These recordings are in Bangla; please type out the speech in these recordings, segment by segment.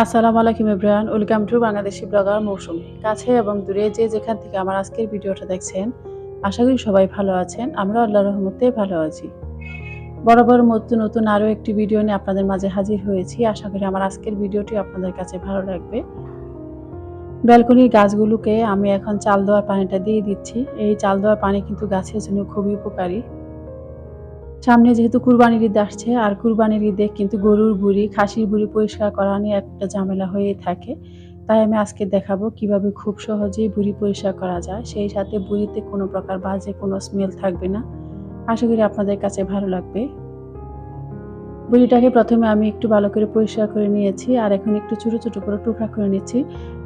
আসসালামু আলাইকুম ইব্রাহান welcome to Bangladeshi blogger Mousumi. কাছে এবং দূরে যে যেখান থেকে আমার আজকের ভিডিওটা দেখছেন, আশা করি সবাই ভালো আছেন, আমরা আল্লাহ রহমতে ভালো আছি। বরাবর মতো নতুন আরও একটি ভিডিও নিয়ে আপনাদের মাঝে হাজির হয়েছি। আশা করি আমার আজকের ভিডিওটি আপনাদের কাছে ভালো লাগবে। ব্যালকনির গাছগুলোকে আমি এখন চাল দেওয়ার পানিটা দিয়ে দিচ্ছি। এই চাল দেওয়ার পানি কিন্তু গাছের জন্য খুবই উপকারী। সামনে যেহেতু কুরবানির ঈদ আসছে, আর কুরবানির ঈদে কিন্তু গরুর বুড়ি, খাসির বুড়ি পরিষ্কার করা নিয়ে একটা ঝামেলা হয়েই থাকে। তাই আমি আজকে দেখাবো কীভাবে খুব সহজেই বুড়ি পরিষ্কার করা যায়। সেই সাথে বুড়িতে কোনো প্রকার বাজে কোনো স্মেল থাকবে না। আশা করি আপনাদের কাছে ভালো লাগবে। বুড়িটাকে প্রথমে আমি একটু ভালো করে পরিষ্কার করে নিয়েছি, আর এখন একটু ছোটো ছোটো করে টুকরা করে নিচ্ছি।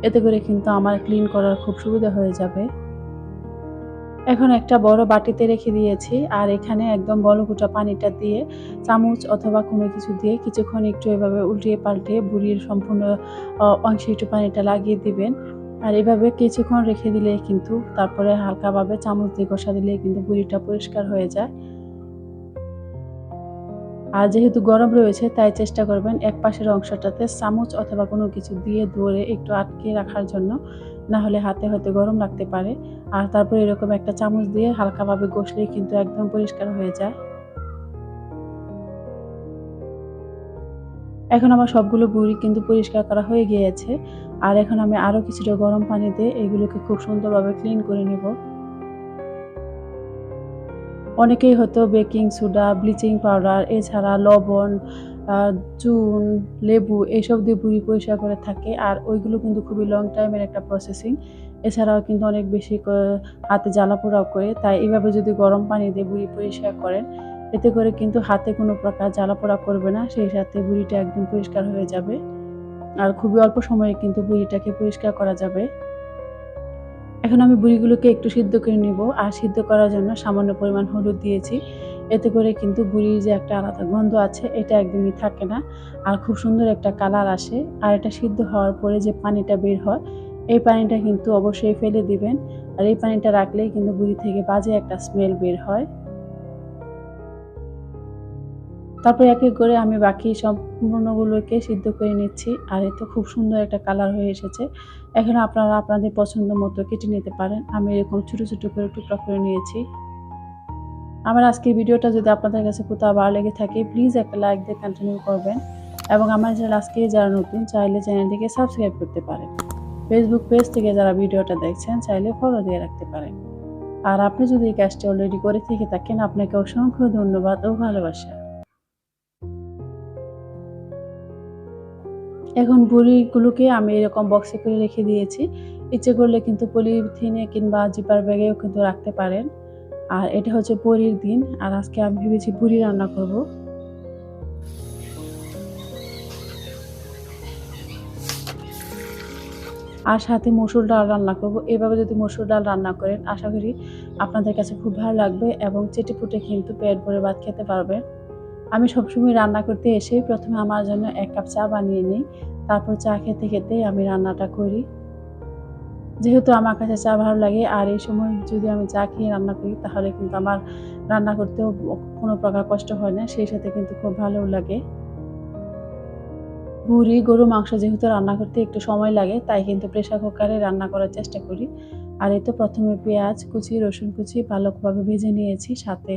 এতে করে কিন্তু আমার ক্লিন করার খুব সুবিধা হয়ে যাবে। এখন একটা বড় বাটিতে রেখে দিয়েছি আর এখানে একদম বলকুটা পানিটা দিয়ে চামচ অথবা কোনো কিছু দিয়ে কিছুক্ষণ একটু এভাবে উল্টিয়ে পাল্টে বুড়ির সম্পূর্ণ অংশে একটু পানিটা লাগিয়ে দিবেন। আর এভাবে কিছুক্ষণ রেখে দিলে কিন্তু তারপরে হালকাভাবে চামচ দিয়ে কষা দিলে কিন্তু বুড়িটা পরিষ্কার হয়ে যায়। আর যেহেতু গরম রয়েছে, তাই চেষ্টা করবেন এক পাশের অংশটাতে চামচ অথবা কোনো কিছু দিয়ে ধরে একটু আটকে রাখার জন্য। না হলে হাতে হয়তো গরম লাগতে পারে। আর তারপর এরকম একটা চামচ দিয়ে হালকাভাবে ঘষলে কিন্তু একদম পরিষ্কার হয়ে যায়। এখন আমার সবগুলো বুড়ি কিন্তু পরিষ্কার করা হয়ে গিয়েছে। আর এখন আমি আরও কিছুটা গরম পানি দিয়ে এগুলোকে খুব সুন্দরভাবে ক্লিন করে নেব। অনেকেই হয়তো বেকিং সোডা ব্লিচিং পাউডার এছাড়া লবণ চুন, লেবু এইসব দিয়ে বুড়ি পরিষ্কার করে থাকে। আর ওইগুলো কিন্তু খুবই লং টাইমের একটা প্রসেসিং এছাড়াও কিন্তু অনেক বেশি হাতে জ্বালা পোড়াও করে। তাই এইভাবে যদি গরম পানি দিয়ে বুড়ি পরিষ্কার করেন, এতে করে কিন্তু হাতে কোনো প্রকার জ্বালা পোড়া করবে না। সেই সাথে বুড়িটা একদম পরিষ্কার হয়ে যাবে। আর খুবই অল্প সময়ে কিন্তু বুড়িটাকে পরিষ্কার করা যাবে। এখন আমি বুড়িগুলোকে একটু সিদ্ধ করে নিব, আর সিদ্ধ করার জন্য সামান্য পরিমাণ হলুদ দিয়েছি। এতে করে কিন্তু বুড়ির যে একটা আলাদা গন্ধ আছে, এটা একদমই থাকে না। আর খুব সুন্দর একটা কালার আসে। আর এটা সিদ্ধ হওয়ার পরে যে পানিটা বের হয়, এই পানিটা কিন্তু অবশ্যই ফেলে দিবেন। আর এই পানিটা রাখলেই কিন্তু বুড়ি থেকে বাজে একটা স্মেল বের হয়। তারপর এক এক করে আমি বাকি সম্পূর্ণগুলোকে সিদ্ধ করে নিচ্ছি। আর এতে খুব সুন্দর একটা কালার হয়ে এসেছে। এখন আপনারা আপনাদের পছন্দ মতো কেটে নিতে পারেন। আমি এরকম ছোটো ছোটো করে টুকরা করে নিয়েছি। আমার আজকের ভিডিওটা যদি আপনাদের কাছে কোথাও ভালো লেগে থাকে প্লিজ একটা লাইক দিয়ে কন্টিনিউ করবেন। এবং আমার চ্যানেল আজকে যারা নতুন, চাইলে চ্যানেলটিকে সাবস্ক্রাইব করতে পারেন। ফেসবুক পেজ থেকে যারা ভিডিওটা দেখছেন, চাইলে ফলো দিয়ে রাখতে পারেন। আর আপনি যদি এই কাজটি অলরেডি করে থেকে থাকেন, আপনাকে অসংখ্য ধন্যবাদ ও ভালোবাসা। এখন বুড়িগুলোকে আমি এরকম বক্সে করে রেখে দিয়েছি। ইচ্ছে করলে কিন্তু পলিথিনে কিংবা জিপার ব্যাগেও কিন্তু রাখতে পারেন। আর এটা হচ্ছে পরির দিন, আর আজকে আমি ভেবেছি বুড়ি রান্না করব। আর সাথে মসুর ডাল রান্না করব। এভাবে যদি মসুর ডাল রান্না করেন, আশা করি আপনাদের কাছে খুব ভালো লাগবে এবং চেটে পুটে কিন্তু পেট ভরে ভাত খেতে পারবেন। আমি সবসময় রান্না করতে এসে প্রথমে আমার জন্য এক কাপ চা বানিয়ে নিই, তারপর চা খেতে খেতে আমি রান্নাটা করি। যেহেতু আমার কাছে চা ভালো লাগে, আর এই সময় যদি আমি চা খেয়ে রান্না করি, তাহলে কিন্তু আমার রান্না করতেও কোনো প্রকার কষ্ট হয় না, সেই সাথে কিন্তু খুব ভালো লাগে। বুড়ি গরু মাংস যেহেতু রান্না করতে একটু সময় লাগে, তাই কিন্তু প্রেশার কুকারে রান্না করার চেষ্টা করি। আর এই তো প্রথমে পেঁয়াজ কুচি, রসুন কুচি ভালোভাবে ভেজে নিয়েছি, সাথে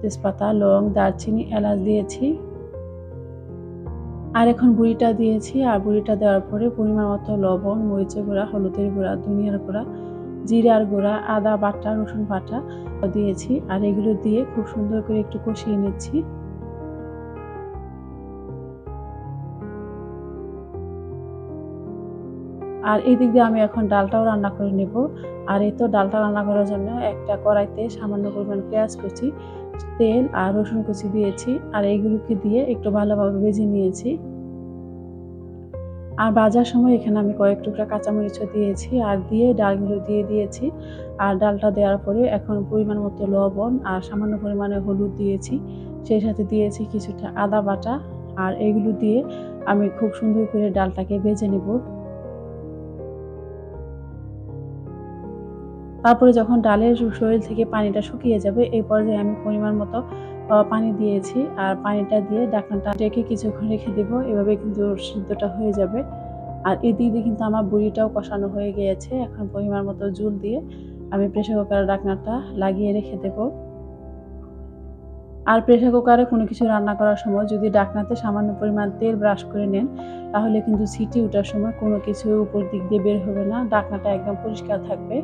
তেজপাতা, লং, দারচিনি, এলাচ দিয়েছি। আর এখন বুড়িটা দিয়েছি, আর বুড়িটা দেওয়ার পরে পরিমাণ মতো লবণ, মরিচের গুঁড়া, হলুদের গুঁড়া, ধনিয়ার গুঁড়া, জিরার গুঁড়া, আদা বাটা, রসুন বাটা দিয়েছি। আর এগুলো দিয়ে খুব সুন্দর করে একটু কষিয়ে নিচ্ছি। আর এই দিক দিয়ে আমি এখন ডালটাও রান্না করে নেব। আর এই তো ডালটা রান্না করার জন্য একটা কড়াইতে সামান্য পরিমাণ পেঁয়াজ কুচি, তেল আর রসুন কুচি দিয়েছি। আর এইগুলোকে দিয়ে একটু ভালোভাবে ভেজে নিয়েছি। আর বাজার সময় এখানে আমি কয়েক টুকরা কাঁচামরিচও দিয়েছি আর দিয়ে ডালগুলো দিয়ে দিয়েছি। আর ডালটা দেওয়ার পরে এখন পরিমাণ মতো লবণ আর সামান্য পরিমাণে হলুদ দিয়েছি। সেই সাথে দিয়েছি কিছুটা আদা বাটা। আর এগুলো দিয়ে আমি খুব সুন্দর করে ডালটাকে ভেজে নেব। তারপরে যখন ডালের শরীর থেকে পানিটা শুকিয়ে যাবে, এই পর্যায়ে আমি পরিমাণ মতো পানি দিয়েছি। আর পানিটা দিয়ে ডাকনাটা ডেকে কিছুক্ষণ রেখে দেবো। এভাবে কিন্তু সিদ্ধটা হয়ে যাবে। আর এদিক দিয়ে কিন্তু আমার বুড়িটাও কষানো হয়ে গিয়েছে। এখন পরিমাণ মতো জুল দিয়ে আমি প্রেশার কুকারের ডাকনাটা লাগিয়ে রেখে দেবো। আর প্রেশার কুকারে কোনো কিছু রান্না করার সময় যদি ডাকনাতে সামান্য পরিমাণ তেল ব্রাশ করে নেন, তাহলে কিন্তু সিটি ওঠার সময় কোনো কিছু উপর দিক দিয়ে বের হবে না। ডাকনাটা একদম পরিষ্কার থাকবে।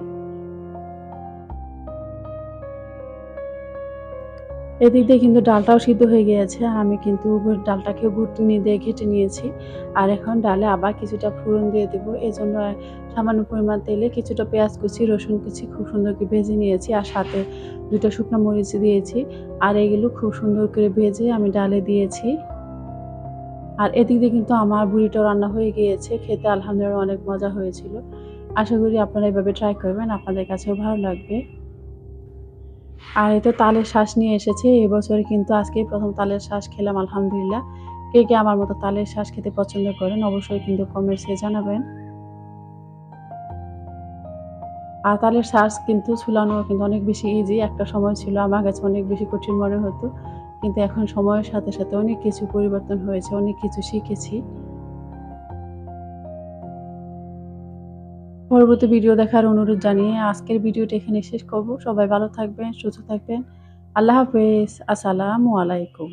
এদিক দিয়ে কিন্তু ডালটাও সিদ্ধ হয়ে গিয়েছে। আমি কিন্তু ডালটাকেও ঘুটনি দিয়ে ঘেটে নিয়েছি। আর এখন ডালে আবার কিছুটা ফোড়ন দিয়ে দেবো। এই জন্য সামান্য পরিমাণ তেলে কিছুটা পেঁয়াজ কুচি, রসুন কুচি খুব সুন্দর করে ভেজে নিয়েছি আর সাথে দুটো শুকনো মরিচ দিয়েছি। আর এগুলো খুব সুন্দর করে ভেজে আমি ডালে দিয়েছি। আর এদিক দিয়ে কিন্তু আমার বুড়িটাও রান্না হয়ে গিয়েছে। খেতে আলহামদুলিল্লাহ অনেক মজা হয়েছিল। আশা করি আপনারা এভাবে ট্রাই করবেন। আপনাদের কাছেও ভালো লাগবে। আর এই তো তালের শ্বাস নিয়ে এসেছে এবছরে কিন্তু আজকে প্রথম তালের শ্বাস খেলাম, আলহামদুলিল্লাহ। কে কে আমার মতো তালের শ্বাস খেতে পছন্দ করেন, অবশ্যই কিন্তু কমেন্টসে জানাবেন। আর তালের শ্বাস কিন্তু ছুলানো কিন্তু অনেক বেশি ইজি একটা সময় ছিল আমার কাছে অনেক বেশি কঠিন মনে হতো। কিন্তু এখন সময়ের সাথে সাথে অনেক কিছু পরিবর্তন হয়েছে, অনেক কিছু শিখেছি। পরবর্তী ভিডিও দেখার অনুরোধ জানিয়ে আজকের ভিডিওটা এখানে শেষ করব। সবাই ভালো থাকবেন, সুস্থ থাকবেন। আল্লাহ হাফেজ। আসসালামু আলাইকুম।